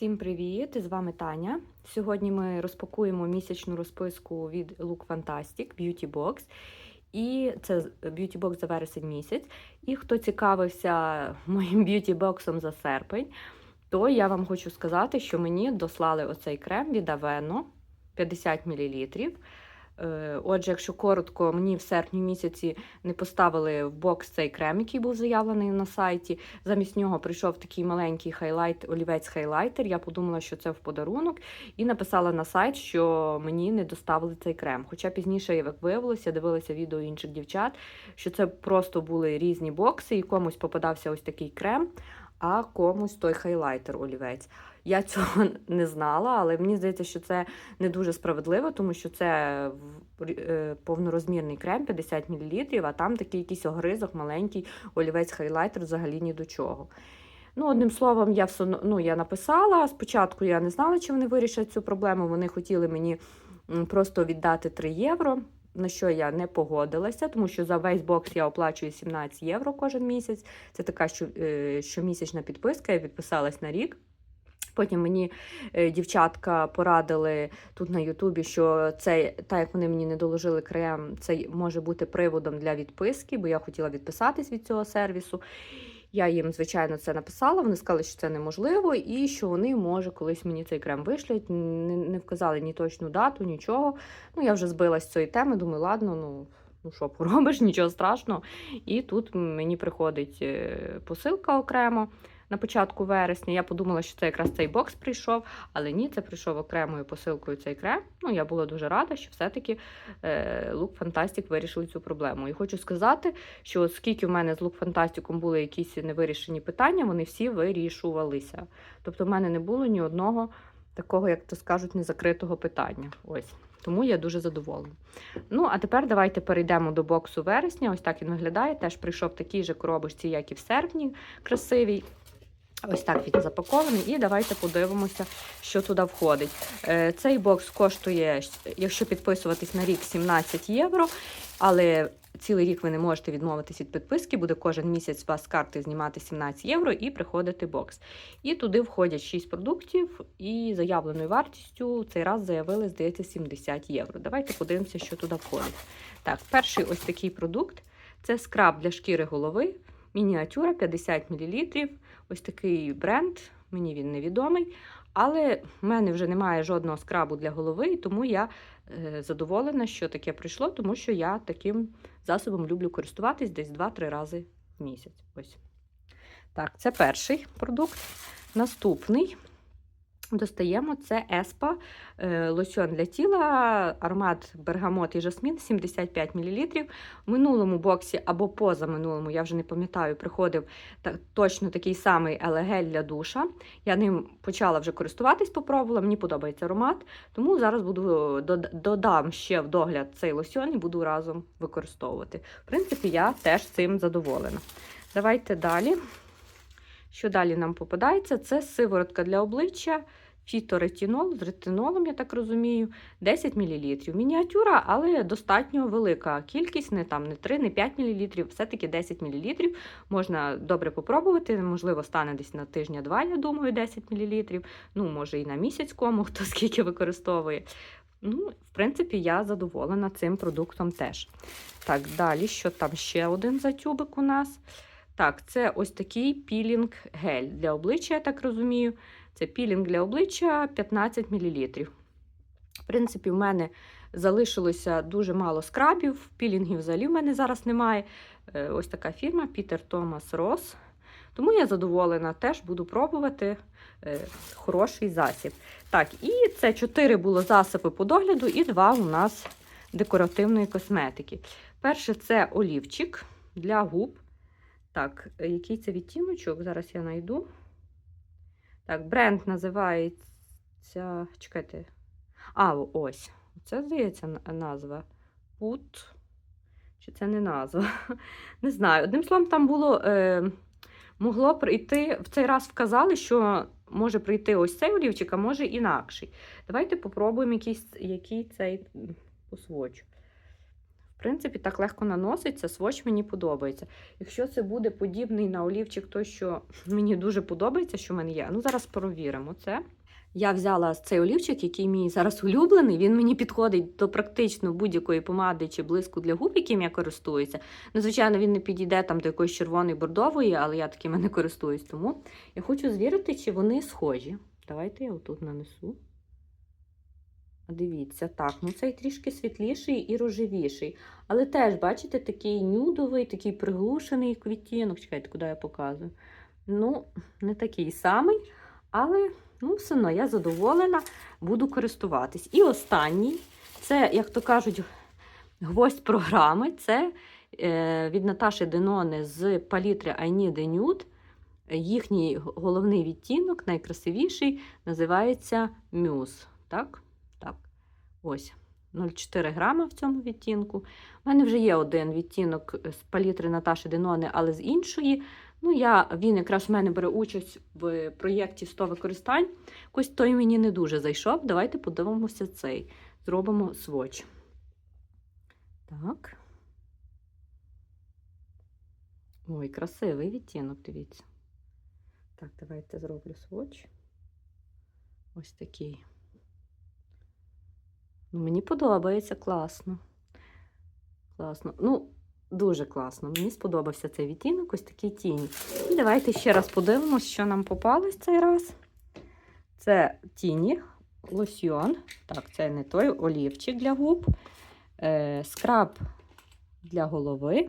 Всім привіт! З вами Таня. Сьогодні ми розпакуємо місячну розписку від Look Fantastic Beauty Box. І це Beauty Box за вересень місяць. І хто цікавився моїм б'юті боксом за серпень, то я вам хочу сказати, що мені дослали оцей крем від Aveno 50 мл. Е, Отже, якщо коротко, мені в серпні місяці не поставили в бокс цей крем, який був заявлений на сайті. Замість нього прийшов такий маленький хайлайт, олівець хайлайтер. Я подумала, що це в подарунок, і написала на сайт, що мені не доставили цей крем. Хоча пізніше, як виявилося, дивилася відео інших дівчат, що це просто були різні бокси, і комусь попадався ось такий крем, а комусь той хайлайтер олівець. Я цього не знала, але мені здається, що це не дуже справедливо, тому що це е, повнорозмірний крем 50 мл, а там такий якийсь огризок, маленький олівець хайлайтер взагалі ні до чого. Ну, одним словом, я все ну, я написала. Спочатку я не знала, чи вони вирішать цю проблему. Вони хотіли мені просто віддати 3 євро. На що я не погодилася, тому що за весь бокс я оплачую 17 євро кожен місяць. Це така що, е, щомісячна підписка, я підписалась на рік. Потім мені е, дівчатка порадили тут на Ютубі, що це, так як вони мені не доложили крем, це може бути приводом для відписки, бо я хотіла відписатись від цього сервісу. Я їм, звичайно, це написала. Вони сказали, що це неможливо, і що вони, може, колись мені цей крем вишлють. Не, вказали ні точну дату, нічого. Ну, я вже збилась з цієї теми, думаю, ладно, ну. Ну, що поробиш, нічого страшного. І тут мені приходить е, посилка окремо на початку вересня. Я подумала, що це якраз цей бокс прийшов, але ні, це прийшов окремою посилкою цей крем. Ну, я була дуже рада, що все-таки е, Look Fantastic вирішили цю проблему. І хочу сказати, що оскільки в мене з Look Fantastic були якісь невирішені питання, вони всі вирішувалися. Тобто, в мене не було ні одного такого, як то скажуть, незакритого питання. Ось. Тому я дуже задоволена. Ну, а тепер давайте перейдемо до боксу вересня. Ось так він виглядає. Теж прийшов такий же коробочці, як і в серпні, красивий. Ось так він запакований. І давайте подивимося, що туди входить. Е, Цей бокс коштує, якщо підписуватись на рік, 17 євро. Але цілий рік ви не можете відмовитись від підписки, буде кожен місяць вас з карти знімати 17 євро і приходити бокс. І туди входять 6 продуктів, і заявленою вартістю цей раз заявили, здається, 70 євро. Давайте подивимося, що туди входить. Так, перший ось такий продукт це скраб для шкіри голови, мініатюра 50 мл. Ось такий бренд, мені він невідомий. Але в мене вже немає жодного скрабу для голови, і тому я е, задоволена, що таке прийшло, тому що я таким засобом люблю користуватись десь 2-3 рази в місяць. Ось. Так, це перший продукт. Наступний достаємо це Еспа лосьон для тіла, аромат бергамот і жасмін 75 мл. В минулому боксі або позаминулому, я вже не пам'ятаю, приходив та, точно такий самий елегель для душа. Я ним почала вже користуватись, попробувала, мені подобається аромат, тому зараз буду додам ще в догляд цей лосьон і буду разом використовувати. В принципі, я теж цим задоволена. Давайте далі. Що далі нам попадається? Це сиворотка для обличчя, фіторетинол з ретинолом, я так розумію, 10 мл. Мініатюра, але достатньо велика кількість, не там не 3, не 5 мл, все-таки 10 мл. Можна добре попробувати, можливо, стане десь на тижня-два, я думаю, 10 мл. Ну, може, і на місяць кому, хто скільки використовує. Ну, в принципі, я задоволена цим продуктом теж. Так, далі, що там ще один затюбик у нас? Так, це ось такий пілінг-гель для обличчя, я так розумію. Це пілінг для обличчя 15 мл. В принципі, в мене залишилося дуже мало скрабів, пілінгів взагалі в мене зараз немає. Е, Ось така фірма Пітер Томас Рос. Тому я задоволена, теж буду пробувати е, хороший засіб. Так, і це 4 було засоби по догляду, і 2 у нас декоративної косметики. Перше це олівчик для губ. Так, е, який це відтіночок? Зараз я знайду. Так, бренд називається. Чекайте. А, ось. Це, здається, назва. Put. Чи це не назва? Не знаю. Одним словом, там було. Е, могло прийти. В цей раз вказали, що може прийти ось цей олівчик, а може інакший. Давайте попробуємо якийсь, який цей м, по свочу. В принципі, так легко наноситься, сводч мені подобається. Якщо це буде подібний на олівчик, той, що мені дуже подобається, що в мене є. Ну, зараз перевіримо це. Я взяла цей олівчик, який мій зараз улюблений. Він мені підходить до практично будь-якої помади чи блиску для губ, яким я користуюся. Ну, звичайно, він не підійде там до якоїсь червоної бордової, але я такими не користуюсь. Тому я хочу звірити, чи вони схожі. Давайте я отут нанесу. Дивіться, так, ну цей трішки світліший і рожевіший. Але теж, бачите, такий нюдовий, такий приглушений квітінок. Чекайте, куди я показую. Ну, не такий самий, але ну, все одно я задоволена, буду користуватись. І останній, це, як то кажуть, гвоздь програми. Це е, від Наташі Денони з палітри I Need a Nude. Їхній головний відтінок, найкрасивіший, називається Muse. Так? Ось. 0,4 грама в цьому відтінку. У мене вже є один відтінок з палітри Наташі Денони, але з іншої. Ну, я, Він якраз в мене бере участь в проєкті 100 використань. Ось той мені не дуже зайшов. Давайте подивимося цей. Зробимо сводч. Так. Ой, красивий відтінок, дивіться. Так, давайте зроблю сводч. Ось такий. Ну, мені подобається класно. Класно. Ну, дуже класно. Мені сподобався цей відтінок, ось такий тінь. І давайте ще раз подивимось, що нам попалось цей раз. Це тіні, лосьйон. Так, це не той олівчик для губ, е, скраб для голови.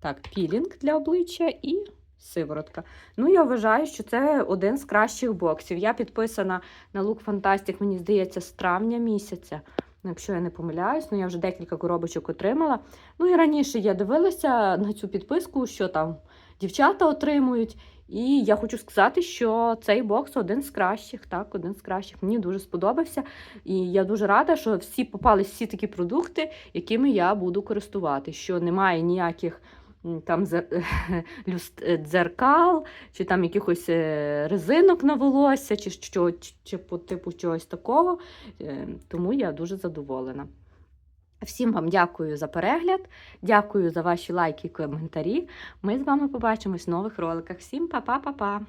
Так, пілінг для обличчя і сиворотка. Ну, я вважаю, що це один з кращих боксів. Я підписана на Look Fantastic, мені здається, з травня місяця. Ну, Якщо я не помиляюсь, ну я вже декілька коробочок отримала. Ну і раніше я дивилася на цю підписку, що там дівчата отримують. І я хочу сказати, що цей бокс один з кращих. Так, один з кращих. Мені дуже сподобався. І я дуже рада, що всі попали всі такі продукти, якими я буду користувати. Що немає ніяких там е, дзеркал, чи там якихось е, резинок на волосся, чи, що, чи по типу чогось такого. Е, Тому я дуже задоволена. Всім вам дякую за перегляд, дякую за ваші лайки і коментарі. Ми з вами побачимось в нових роликах. Всім па-па-па-па!